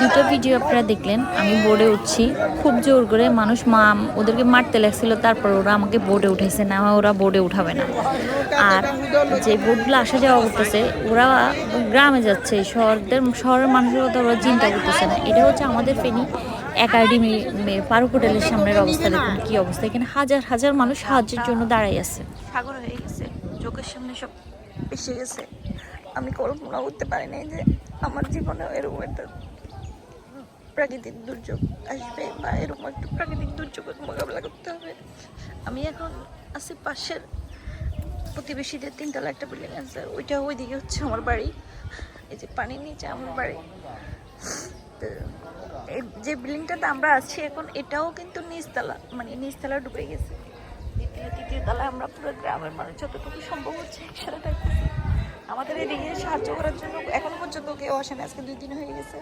দুটো ভিডিও আপনারা দেখলেন, আমি বোর্ডে উঠছি, খুব জোর করে মানুষ মা, ওদেরকে মারতে লাগছিল, তারপর ওরা আমাকে বোর্ডে উঠাইছে, না ওরা বোর্ডে উঠাবে না। আর যে বোর্ডগুলো আসা যাওয়া করতেছে, ওরা গ্রামে যাচ্ছে শহরদের, শহরের মানুষের কথা ওরা চিন্তা করতেছে না। এটা হচ্ছে আমাদের ফেনি একাডেমি পারুক হোটেলের সামনের অবস্থা, দেখুন কি অবস্থা। এখানে হাজার হাজার মানুষ সাহায্যের জন্য দাঁড়াই আছে। সাগর হয়ে গেছে, চোখের সামনে সব এসে গেছে। আমি কল্পনা করতে পারি নাই যে আমার জীবনে এরকম একটা প্রাকৃতিক দুর্যোগ আসবে বা এরকম একটা প্রাকৃতিক দুর্যোগের মোকাবেলা করতে হবে। আমি এখন আছি পাশের প্রতিবেশীদের তিনতলা একটা বিল্ডিং আছে ওইটা ওইদিকে হচ্ছে আমার বাড়ি। এই যে পানির নিচে আমার বাড়ি। যে বিল্ডিংটাতে আমরা আছি এখন, এটাও কিন্তু নিচতলা মানে নিচতলা ডুবে গেছে। তৃতীয় তলায় আমরা পুরো গ্রামের মানুষ, যতটুকু সম্ভব হচ্ছে একসাথে থাকতেছি। আমাদের এদিকে সাহায্য করার জন্য এখনও পর্যন্ত কেউ আসে না আজকে দুই দিন হয়ে গেছে।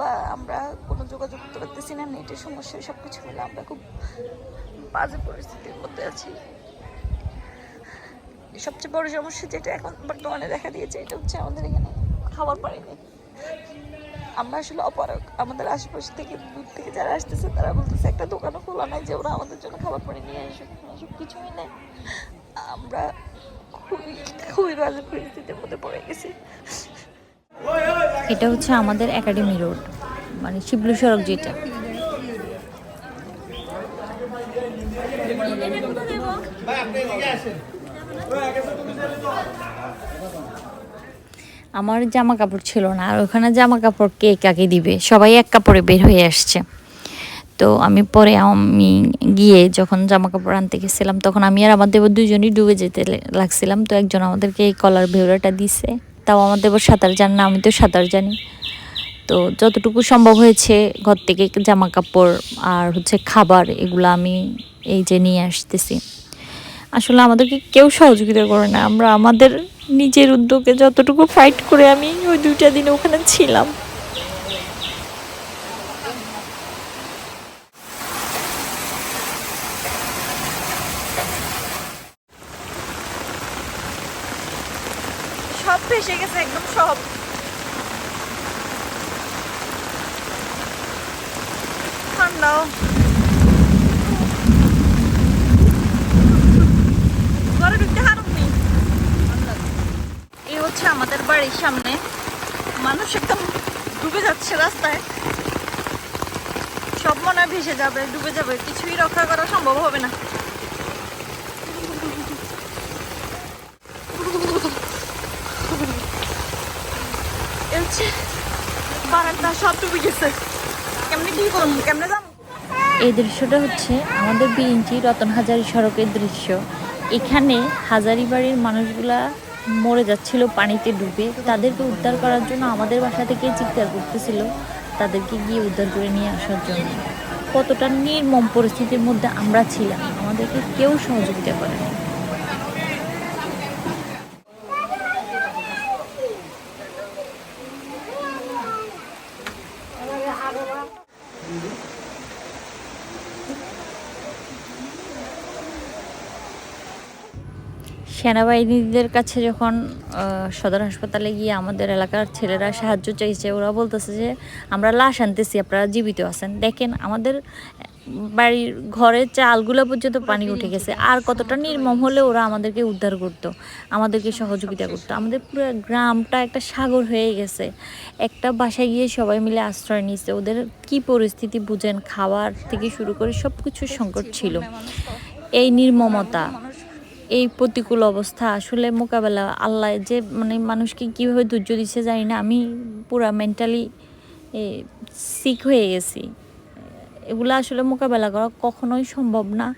বা আমরা কোনো যোগাযোগ করতে পারতেছি না, নেটের সমস্যা সব কিছু মিলে আমরা খুব বাজে পরিস্থিতির মধ্যে আছি। সবচেয়ে বড় সমস্যা যেটা এখন বর্তমানে দেখা দিয়েছে, এটা হচ্ছে আমাদের এখানে খাবার পানি নেই। আমরা আসলে অপারক আমাদের আশেপাশে থেকে দূর থেকে যারা আসতেছে, তারা বলতেছে, একটা দোকানও খোলা নাই যে ওরা আমাদের জন্য খাবার পানি নিয়ে আসুক সব কিছুই নেই। আমরা খুবই খুবই বাজে পরিস্থিতির মধ্যে পড়ে গেছি। এটা হচ্ছে আমাদের একাডেমি রোড মানে শিবলু সড়ক যেটা। আমার জামা কাপড় ছিল না, আর ওখানে জামা কাপড় কে কাকে দিবে? সবাই এক কাপড়ে বের হয়ে আসছে। তো আমি পরে আমি গিয়ে যখন জামা কাপড় আনতে গেছিলাম, তখন আমি আর আমার দুজনই ডুবে যেতে লাগছিলাম। তো একজন আমাদেরকে এই কলার ভেউরাটা দিছে। তাও আমাদের এবার সাঁতার জান না আমি তো সাঁতার জানি। তো যতটুকু সম্ভব হয়েছে ঘর থেকে জামা কাপড় আর হচ্ছে খাবার এগুলো আমি এই যে নিয়ে আসতেছি। আসলে আমাদেরকে কেউ সহযোগিতা করে না, আমরা আমাদের নিজের উদ্যোগে যতটুকু ফাইট করে আমি ওই দুইটা দিনে ওখানে ছিলাম। সব ভেসে গেছে, একদম সব। ঠান্ডাও। ঘরে ঢুকতে হারুনি এই হচ্ছে আমাদের বাড়ির সামনে। মানুষ একদম ডুবে যাচ্ছে রাস্তায়। সব মনে ভেসে যাবে, ডুবে যাবে। কিছুই রক্ষা করা সম্ভব হবে না। এই দৃশ্যটা হচ্ছে আমাদের বিরিঞ্চি রতন হাজারি সড়কের দৃশ্য। এখানে হাজারি বাড়ির মানুষগুলা মরে যাচ্ছিল, পানিতে ডুবে। তাদেরকে উদ্ধার করার জন্য আমাদের বাসা থেকে চিৎকার করতেছিল, তাদেরকে গিয়ে উদ্ধার করে নিয়ে আসার জন্য। কতটা নির্মম পরিস্থিতির মধ্যে আমরা ছিলাম, আমাদেরকে কেউ সহযোগিতা করে না সেনাবাহিনীদের কাছে যখন সদর হাসপাতালে গিয়ে আমাদের এলাকার ছেলেরা সাহায্য চাইছে, ওরা বলতেছে যে, আমরা লাশ আনতেছি, আপনারা জীবিত আছেন। দেখেন, আমাদের বাড়ির ঘরের চালগুলো পর্যন্ত পানি উঠে গেছে। আর কতটা নির্মম হলে ওরা আমাদেরকে উদ্ধার করতো, আমাদেরকে সহযোগিতা করতো। আমাদের পুরো গ্রামটা একটা সাগর হয়ে গেছে। একটা বাসায় গিয়ে সবাই মিলে আশ্রয় নিচ্ছে ওদের কি পরিস্থিতি বুঝেন খাবার থেকে শুরু করে সব কিছুর সংকট ছিল। এই নির্মমতা এই প্রতিকূল অবস্থা আসলে মোকাবেলা আল্লাহ যে মানে মানুষকে কীভাবে ধৈর্য দিচ্ছে জানি না, আমি পুরা মেন্টালি সিক হয়ে গেছি। এগুলো আসলে মোকাবেলা করা কখনোই সম্ভব না।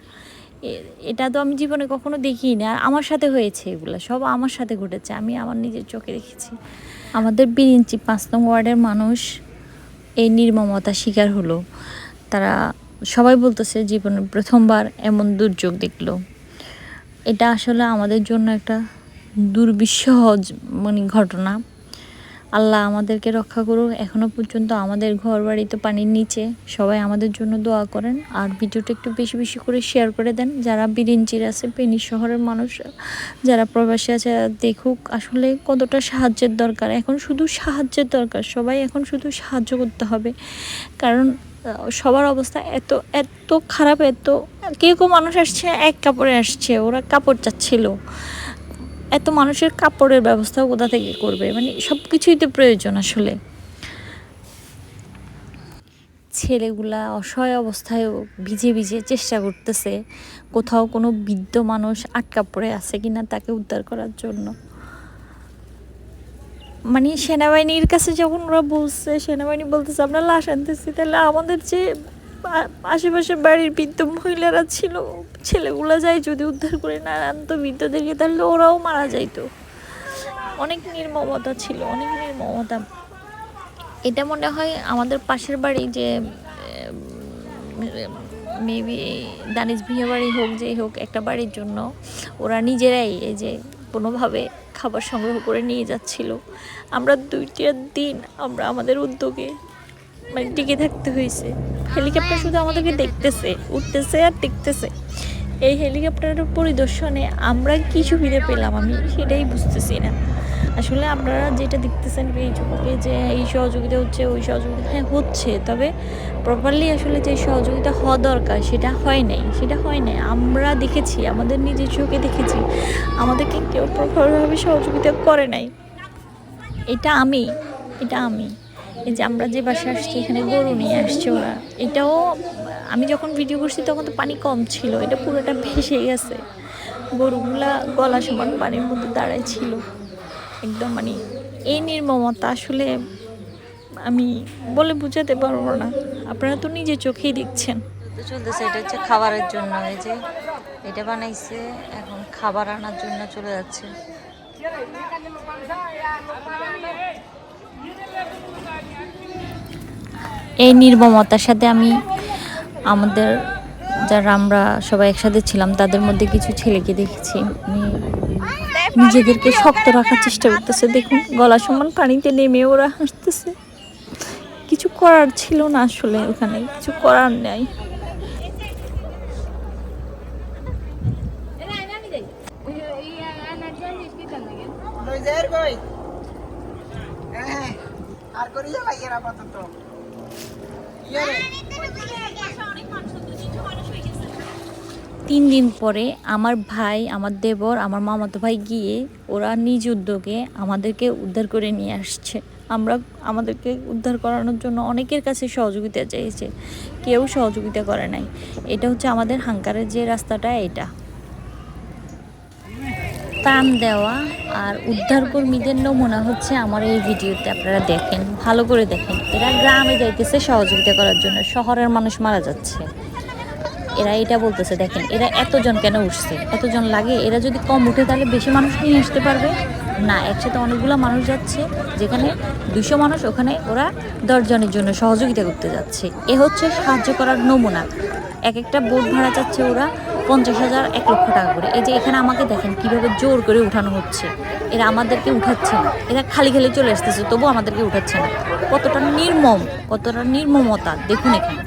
এটা তো আমি জীবনে কখনো দেখিনি না, আমার সাথে হয়েছে এগুলো, সব আমার সাথে ঘটেছে, আমি আমার নিজের চোখে দেখেছি। আমাদের বিরিঞ্চি পাঁচ নং ওয়ার্ডের মানুষ এই নির্মমতা শিকার হলো। তারা সবাই বলতেছে জীবনের প্রথমবার এমন দুর্যোগ দেখল। এটা আসলে আমাদের জন্য একটা দুর্বিষহ মানে ঘটনা। আল্লাহ আমাদেরকে রক্ষা করুক। এখনও পর্যন্ত আমাদের ঘর বাড়ি তো পানির নিচে। সবাই আমাদের জন্য দোয়া করেন। আর ভিডিওটা একটু বেশি বেশি করে শেয়ার করে দেন। যারা বিরিঞ্চির আছে পেনি শহরের মানুষ, যারা প্রবাসী আছে, দেখুক আসলে কতটা সাহায্যের দরকার। এখন শুধু সাহায্যের দরকার। সবাই এখন শুধু সাহায্য করতে হবে। কারণ সবার অবস্থা এত এত খারাপ, এত, কেউ কেউ মানুষ আসছে, এক কাপড়ে আসছে। ওরা কাপড় চাচ্ছিল। এত মানুষের কাপড়ের ব্যবস্থা কোথা থেকে করবে? মানে সব কিছুই তো প্রয়োজন আসলে। ছেলেগুলা অসহায় অবস্থায়ও ভিজে ভিজে চেষ্টা করতেছে। কোথাও কোনো বৃদ্ধ মানুষ আটকা পড়ে আছে কিনা তাকে উদ্ধার করার জন্য। মানে সেনাবাহিনীর কাছে যখন ওরা বলছে, সেনাবাহিনী বলতেছে, আমরা লাশ আনতেছি, তাহলে আমাদের যে আশেপাশে বাড়ির বৃদ্ধ মহিলারা ছিল। ছেলেগুলো যায় যদি উদ্ধার করে না আনতো বৃদ্ধদেরকে তাহলে ওরাও মারা যাইতো। অনেক নির্মমতা ছিল, অনেক নির্মমতা। এটা মনে হয় আমাদের পাশের বাড়ি যে মেবি দানিশ বিয়ে বাড়ি হোক, যেই হোক একটা বাড়ির জন্য ওরা নিজেরাই এই যে কোনোভাবে খাবার সংগ্রহ করে নিয়ে যাচ্ছিল। আমরা দুইটা দিন আমরা আমাদের উদ্যোগে মানে টিকে থাকতে হয়েছে। হেলিকপ্টার শুধু আমাদেরকে দেখতেছে, উঠতেছে আর দেখতেছে এই হেলিকপ্টারের পরিদর্শনে আমরা কি সুবিধা পেলাম আমি সেটাই বুঝতেছি না। আসলে আপনারা যেটা দেখতেছেন এই ফেসবুকে যে এই সহযোগিতা হচ্ছে, ওই সহযোগিতা হ্যাঁ হচ্ছে। তবে প্রপারলি আসলে যে সহযোগিতা হওয়া দরকার সেটা হয় নাই, সেটা হয় নাই। আমরা দেখেছি, আমাদের নিজের চোখে দেখেছি, আমাদেরকে কেউ প্রপারভাবে সহযোগিতা করে নাই। এটা আমি এটা আমি। এই যে আমরা যে বাসায় আসছি, এখানে গরু নিয়ে আসছে ওরা। এটাও আমি যখন ভিডিও করছি, তখন তো পানি কম ছিল। এটা পুরোটা ভেসে গেছে। গরুগুলা গলা সমান পানির মধ্যে দাঁড়ায় ছিল। একদম মানে এই নির্মমতা আসলে আমি বলে বোঝাতে পারব না। আপনারা তো নিজে চোখেই দেখছেন। চলতেছে, এটা হচ্ছে খাবারের জন্য। এই যে এটা বানাইছে, এখন খাবার আনার জন্য চলে যাচ্ছে। এই নির্মমতার সাথে আমি, আমাদের যারা আমরা সবাই একসাথে ছিলাম, তাদের মধ্যে কিছু ছেলেকে দেখেছি। নিজেদেরকে শক্ত রাখার চেষ্টা করতেছে। দেখুন, গলা সমান পানিতে নেমে ওরা হাসতেছে। কিছু করার ছিল না আসলে ওখানে, কিছু করার নেই। কই? হ্যাঁ আর করি আপাতত। তিন দিন পরে আমার ভাই, আমার দেবর, আমার মামাতো ভাই গিয়ে ওরা নিজ উদ্যোগে আমাদেরকে উদ্ধার করে নিয়ে আসছে। আমরা আমাদেরকে উদ্ধার করানোর জন্য অনেকের কাছে সহযোগিতা চেয়েছে, কেউ সহযোগিতা করে নাই। এটা হচ্ছে আমাদের হাঙ্কারের যে রাস্তাটা, এটা। ত্রাণ দেওয়া আর উদ্ধার কর্মীদের নমুনা হচ্ছে আমার এই ভিডিওতে, আপনারা দেখেন, ভালো করে দেখেন। এরা গ্রামে যাইতেছে সহযোগিতা করার জন্য, শহরের মানুষ মারা যাচ্ছে। এরা এটা বলতেছে, দেখেন, এরা এতজন কেন উঠছে? এতজন লাগে? এরা যদি কম উঠে তাহলে বেশি মানুষ নিয়ে আসতে পারবে? না, একসাথে অনেকগুলো মানুষ যাচ্ছে, যেখানে দুশো মানুষ, ওখানে ওরা দশজনের জন্য সহযোগিতা করতে যাচ্ছে। এ হচ্ছে সাহায্য করার নমুনা। এক একটা বোট ভাড়া চাচ্ছে ওরা পঞ্চাশ হাজার, এক লক্ষ টাকা করে। এই যে এখানে আমাকে দেখেন কীভাবে জোর করে উঠানো হচ্ছে। এরা আমাদেরকে উঠাচ্ছে না। এরা খালি খালি চলে আসতেছে তবু আমাদেরকে উঠাচ্ছে না। কতটা নির্মম, কতটা নির্মমতা। দেখুন এখানে।